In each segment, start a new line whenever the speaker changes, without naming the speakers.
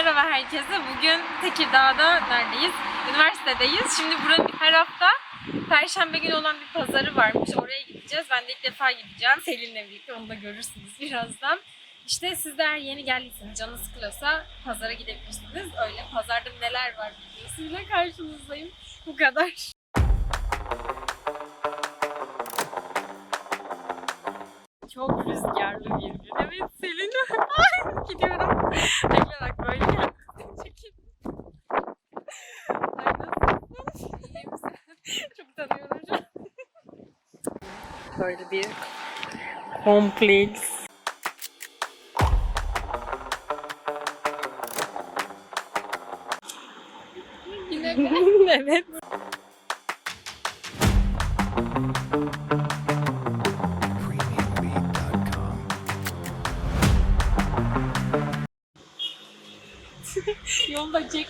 Merhaba herkese. Bugün Tekirdağ'da neredeyiz? Üniversitedeyiz. Şimdi buranın her hafta Perşembe günü olan bir pazarı varmış. Oraya gideceğiz. Ben de ilk defa gideceğim. Selin'le birlikte onu da görürsünüz birazdan. İşte siz de eğer yeni geldiyseniz, canınız sıkılıyorsa pazara gidebilirsiniz. Öyle pazarda neler var videosuyla karşınızdayım. Bu kadar. Çok rüzgarlı bir gün. Evet Selin. Ay, Gidiyorum. Bekle bak böyle gel. Çekil. Ay nasılsın? Çok tanıyorum. Böyle bir kompleks.
bomba de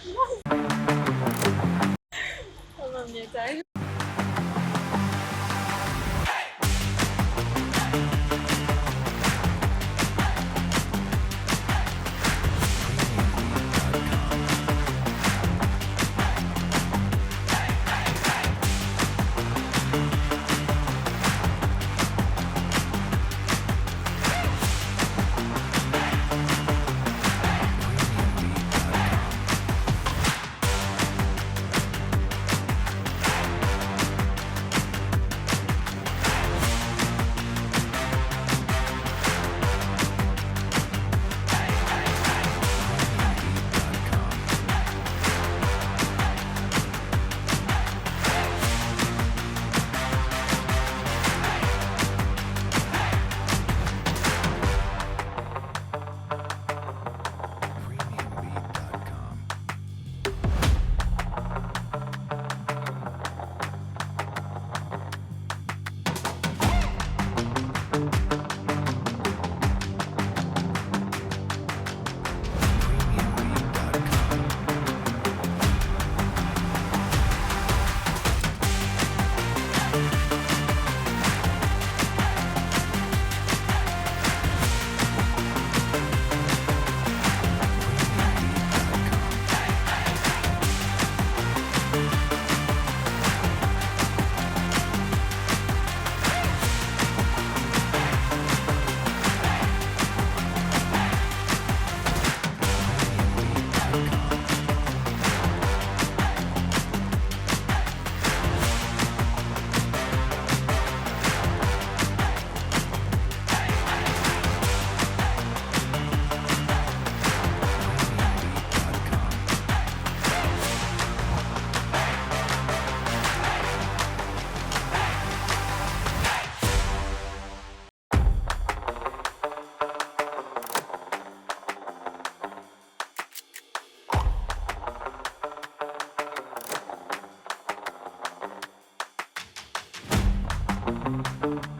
thank
you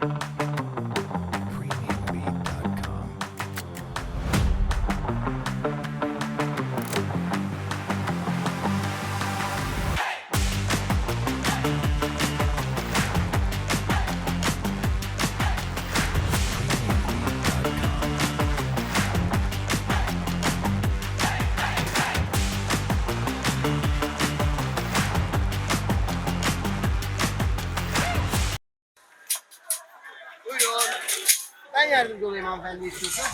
Ben yardımcı olayım hanımefendi istiyorsan.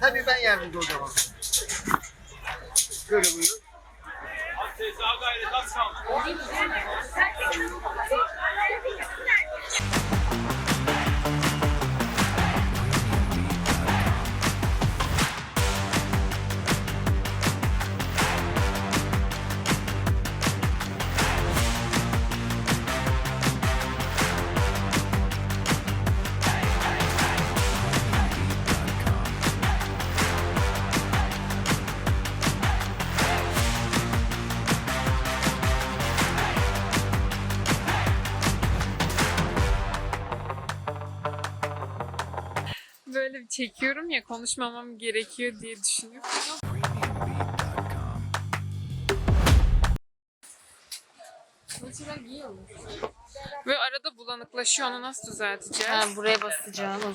Tabii ben yardımcı olacağım hanımefendi. Şöyle buyurun.
Böyle bir çekiyorum ya konuşmamam gerekiyor diye
premiumbeat.com.
Ve arada bulanıklaşıyor onu nasıl düzelteceğiz?
Ha, buraya basacağım.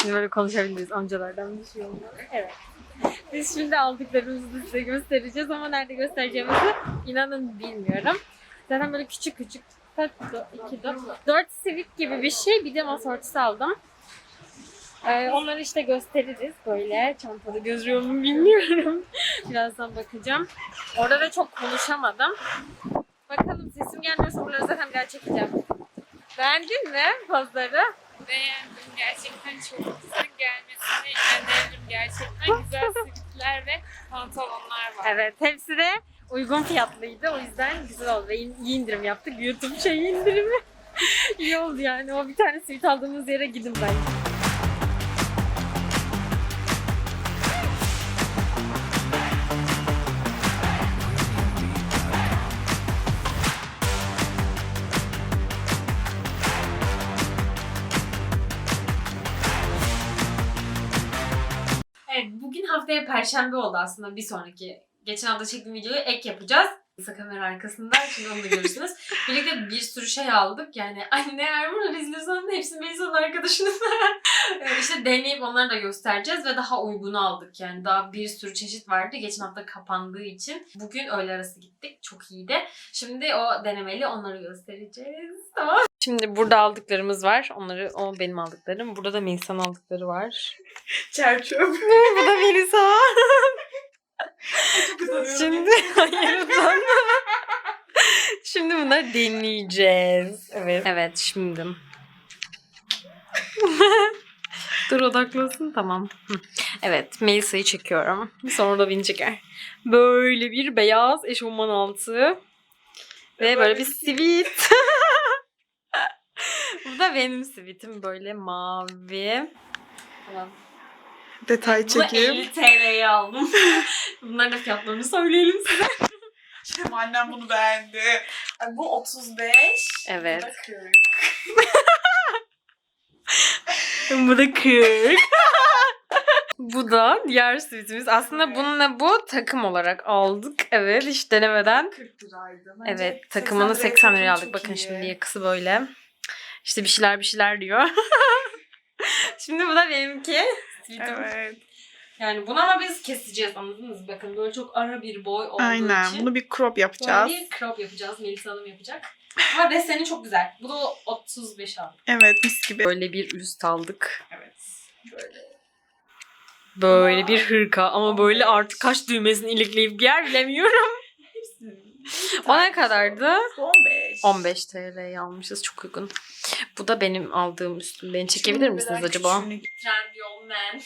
Şimdi böyle konuşabiliriz amcalardan bir şey olmaz. Evet. Biz şimdi aldıklarımızı size göstereceğiz ama nerede göstereceğimizi inanın bilmiyorum. Zaten böyle küçük küçük kaç do, iki do, dört sivit gibi bir şey bir de masa örtüsü aldım. Ee, onları işte gösteririz böyle. Çantada gözüküyor mu bilmiyorum. Birazdan bakacağım. Orada da çok konuşamadım. Bakalım sesim gelmiyorsa buraları zaten bir daha çekeceğim. Beğendin mi pozları?
Çok güzel gelmesini öneririm gerçekten güzel sivitler ve pantolonlar var.
Evet, hepsi de uygun fiyatlıydı. O yüzden güzel oldu. Ve iyi indirim yaptık. YouTube şey indirimi. iyi oldu yani. O bir tane sivit aldığımız yere gidin bence. Haftaya perşembe oldu aslında bir sonraki. Geçen hafta çektiğim videoyu ek yapacağız. Kısa kamera arkasında şimdi onu da görürsünüz. Birlikte bir sürü şey aldık. Yani anne eğer bunu izliyorsan hepsi Melisa'nın arkadaşının. işte deneyip onları da göstereceğiz ve daha uygunu aldık. Yani daha bir sürü çeşit vardı. Geçen hafta kapandığı için. Bugün öğle arası gittik. Çok iyiydi. Şimdi o denemeli onları göstereceğiz. Tamam. Şimdi burada aldıklarımız var. Onları o benim aldıklarım. Burada da Melisa'nın aldıkları var.
Çerçöp.
Bu da Melisa. Şimdi hayır utanma. Şimdi bunları deneyeceğiz. Evet. Evet şimdi. Dur odaklasın tamam. Evet Melisa'yı çekiyorum. Sonra da beni çeker. Böyle bir beyaz eşofman altı. Ve böyle bir sivit. Bu da benim sivitim böyle mavi. Tamam.
Detay
Bunu
çekim.
50 TL'ye aldım. Bunların da fiyatlarını söyleyelim size.
Hem annem bunu beğendi. Ay, bu 35.
Evet.
Bu da 40.
Bu da 40. bu da diğer sivitimiz. Aslında bununla bu takım olarak aldık. Evet hiç denemeden.
40 liraydı. Bence
Evet takımını
80
80 liraya aldık. Bakın
iyi.
şimdi yakası böyle. İşte bir şeyler bir şeyler diyor. şimdi bu da benimki. Sivitim.
Evet.
Yani bunu ama biz keseceğiz anladınız mı? Bakın böyle çok ara bir boy olduğu
Aynen.
için.
Bunu bir crop
Böyle
yapacağız.
bir crop yapacağız. Melisa Hanım yapacak. Ama deseni çok güzel. Bu da 35 aldık.
Evet mis gibi.
Böyle bir üst aldık.
Evet. Böyle.
Böyle bir hırka ama böyle artık kaç düğmesini ilikleyip giyer bilemiyorum. O ne kadardı?
15.
15 TL'ye almışız. Çok uygun. Bu da benim aldığım üstüm. Beni çekebilir misiniz acaba? Trendyol Man.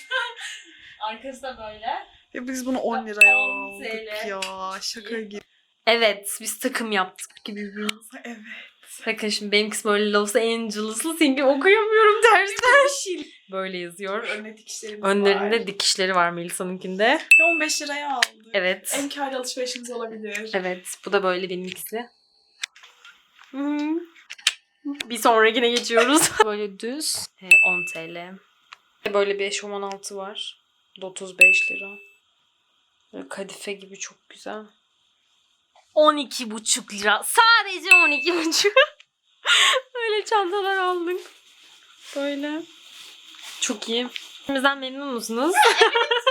Arkası da böyle.
Ve biz bunu 10 liraya
10
aldık ya. Şaka gibi.
Evet biz takım yaptık gibi bir
Evet.
Bakın şimdi benim kısmı öyle Los Angeles'lı çünkü okuyamıyorum dersten. Böyle yazıyor.
Önüne dikişlerimiz
Önlerinde
var.
dikişleri var Melisa'nınkinde.
Ve 15 liraya aldık.
Evet.
En kârlı alışverişiniz olabilir.
Evet. Bu da böyle benimkisi. Hı. Bir sonrakine geçiyoruz. böyle düz. e, 10 TL. Böyle bir eşofman altı var. Bu da 35 lira. Böyle kadife gibi çok güzel. 12,5 lira. Sadece 12,5. Böyle çantalar aldık. Böyle. Çok iyi. Bizden memnun musunuz?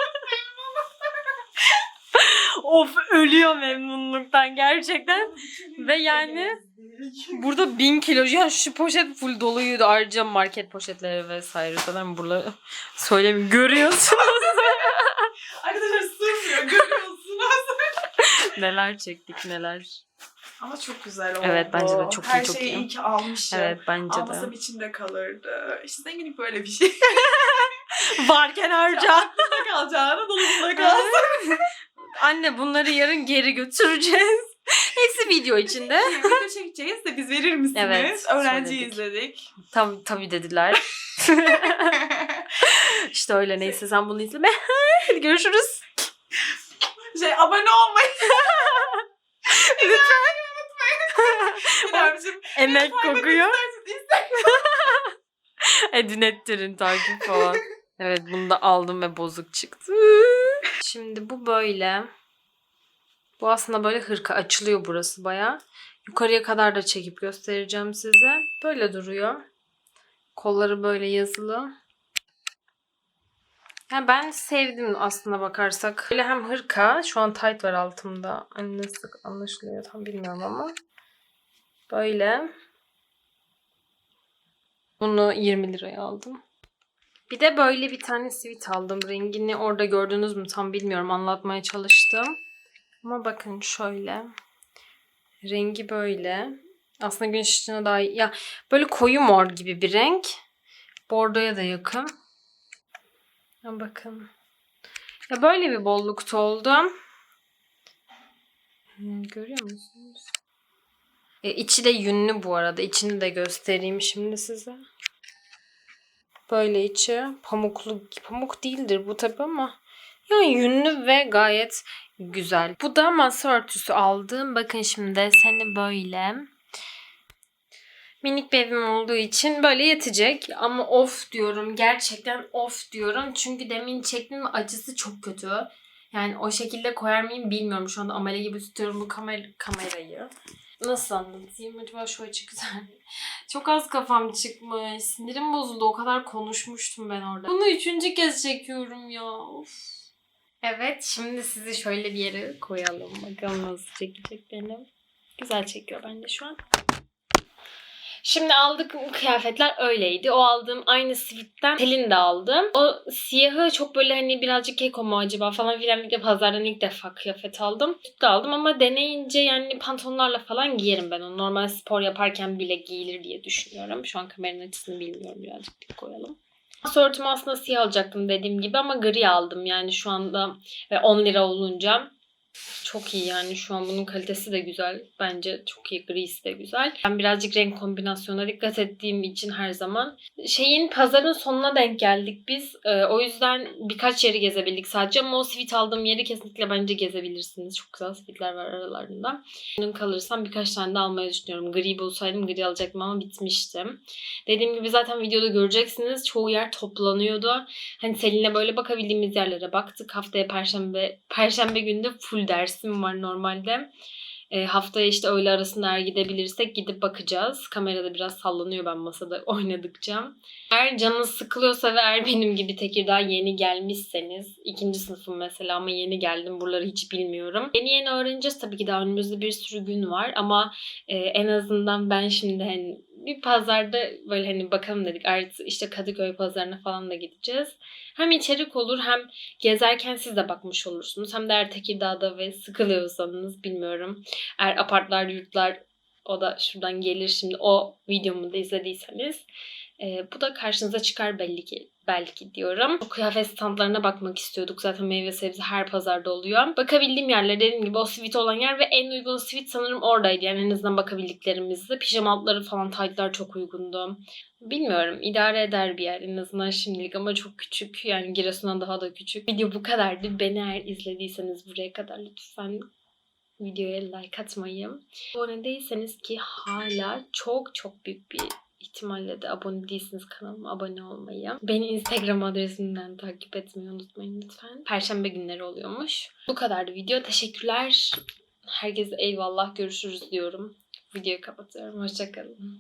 of ölüyor memnunluktan gerçekten. Ve yani burada bin kilo ya şu poşet full doluydu ayrıca market poşetleri vesaire zaten buraları söylemiyorum görüyorsunuz
Arkadaşlar sığmıyor görüyorsunuz.
neler çektik neler
Ama çok güzel oldu.
Evet, bence de çok iyi,
Her
çok
şeyi
iyi.
iyi ki almışım.
evet bence
Almasam
de
içinde kalırdı. İşte zenginlik böyle bir şey.
varken harca
Aklında kalacağına dolabında kalsın.
Anne bunları yarın geri götüreceğiz hepsi video içinde
Video çekeceğiz de biz verir misiniz?
Evet,
Öğrenci
söyledik.
izledik.
tabii tabii dediler işte öyle neyse sen bunu izleme hadi görüşürüz
şey abone olmayı. Lütfen.
Emek kokuyor Edin ettirin takip falan. Evet bunu da aldım ve bozuk çıktı. Şimdi bu böyle. Bu aslında böyle hırka açılıyor burası baya. Yukarıya kadar da çekip göstereceğim size. Böyle duruyor. Kolları böyle yazılı. Yani ben sevdim aslında bakarsak. Böyle hem hırka. Şu an tight var altımda. Hani nasıl anlaşılıyor tam bilmiyorum ama. Böyle. Bunu 20 liraya aldım. Bir de böyle bir tane sweat aldım. Rengini orada gördünüz mü tam bilmiyorum. Anlatmaya çalıştım. Ama bakın şöyle. Rengi böyle. Aslında güneş ışığına daha iyi. Ya böyle koyu mor gibi bir renk. Bordoya da yakın. Ya bakın. Ya böyle bir bollukta oldu. Hmm, görüyor musunuz? E, içi de yünlü bu arada. İçini de göstereyim şimdi size. Böyle içi pamuklu pamuk değildir bu tabi ama yani yünlü ve gayet güzel. Bu da masa örtüsü aldım. Bakın şimdi deseni böyle. Minik bir evim olduğu için böyle yetecek. Ama of diyorum. Gerçekten of diyorum. Çünkü demin çektiğim acısı çok kötü. Yani o şekilde koyar mıyım bilmiyorum. Şu anda amele gibi tutuyorum bu kamer kamerayı. Nasıl anlatayım? Acaba şu açı güzel? Çok az kafam çıkmış. Sinirim bozuldu. O kadar konuşmuştum ben orada. Bunu üçüncü kez çekiyorum ya. Of. Evet şimdi sizi şöyle bir yere koyalım. Bakalım nasıl çekecek benim. Güzel çekiyor bence şu an. Şimdi aldığım kıyafetler öyleydi. O aldığım aynı sweat'ten Pelin de aldım. O siyahı çok böyle hani birazcık keko mu acaba falan filan bir pazardan ilk defa kıyafet aldım. Süt aldım ama deneyince yani pantolonlarla falan giyerim ben onu. Normal spor yaparken bile giyilir diye düşünüyorum. Şu an kameranın açısını bilmiyorum birazcık koyalım. Masa örtümü aslında siyah alacaktım dediğim gibi ama gri aldım yani şu anda ve 10 lira olunca çok iyi yani şu an bunun kalitesi de güzel. Bence çok iyi. Grisi de güzel. Ben birazcık renk kombinasyonuna dikkat ettiğim için her zaman. Şeyin pazarın sonuna denk geldik biz. Ee, o yüzden birkaç yeri gezebildik sadece ama o sweat aldığım yeri kesinlikle bence gezebilirsiniz. Çok güzel sweatler var aralarında. Memnun kalırsam birkaç tane de almayı düşünüyorum. Gri bulsaydım gri alacaktım ama bitmiştim. Dediğim gibi zaten videoda göreceksiniz. Çoğu yer toplanıyordu. Hani Selin'le böyle bakabildiğimiz yerlere baktık. Haftaya perşembe perşembe günü de full dersim var normalde. E, haftaya işte öğle arasında eğer gidebilirsek gidip bakacağız. Kamerada biraz sallanıyor ben masada oynadıkça. Eğer canınız sıkılıyorsa ve eğer benim gibi Tekirdağ yeni gelmişseniz, ikinci sınıfım mesela ama yeni geldim buraları hiç bilmiyorum. Yeni yeni öğreneceğiz tabii ki daha önümüzde bir sürü gün var ama e, en azından ben şimdi hani bir pazarda böyle hani bakalım dedik artık işte Kadıköy pazarına falan da gideceğiz. Hem içerik olur hem gezerken siz de bakmış olursunuz. Hem de eğer Tekirdağ'da ve sıkılıyorsanız bilmiyorum. Eğer apartlar, yurtlar o da şuradan gelir şimdi o videomu da izlediyseniz e, bu da karşınıza çıkar belli ki belki diyorum. O kıyafet standlarına bakmak istiyorduk. Zaten meyve sebze her pazarda oluyor. Bakabildiğim yerler dediğim gibi o sweat olan yer ve en uygun sweat sanırım oradaydı. Yani en azından bakabildiklerimizde. Pijama altları falan taytlar çok uygundu. Bilmiyorum idare eder bir yer en azından şimdilik ama çok küçük. Yani Giresun'dan daha da küçük. Video bu kadardı. Beni eğer izlediyseniz buraya kadar lütfen videoya like atmayı. Abone değilseniz ki hala çok çok büyük bir ihtimalle de abone değilsiniz kanalıma abone olmayı. Beni Instagram adresimden takip etmeyi unutmayın lütfen. Perşembe günleri oluyormuş. Bu kadardı video. Teşekkürler. Herkese eyvallah görüşürüz diyorum. Videoyu kapatıyorum. Hoşçakalın.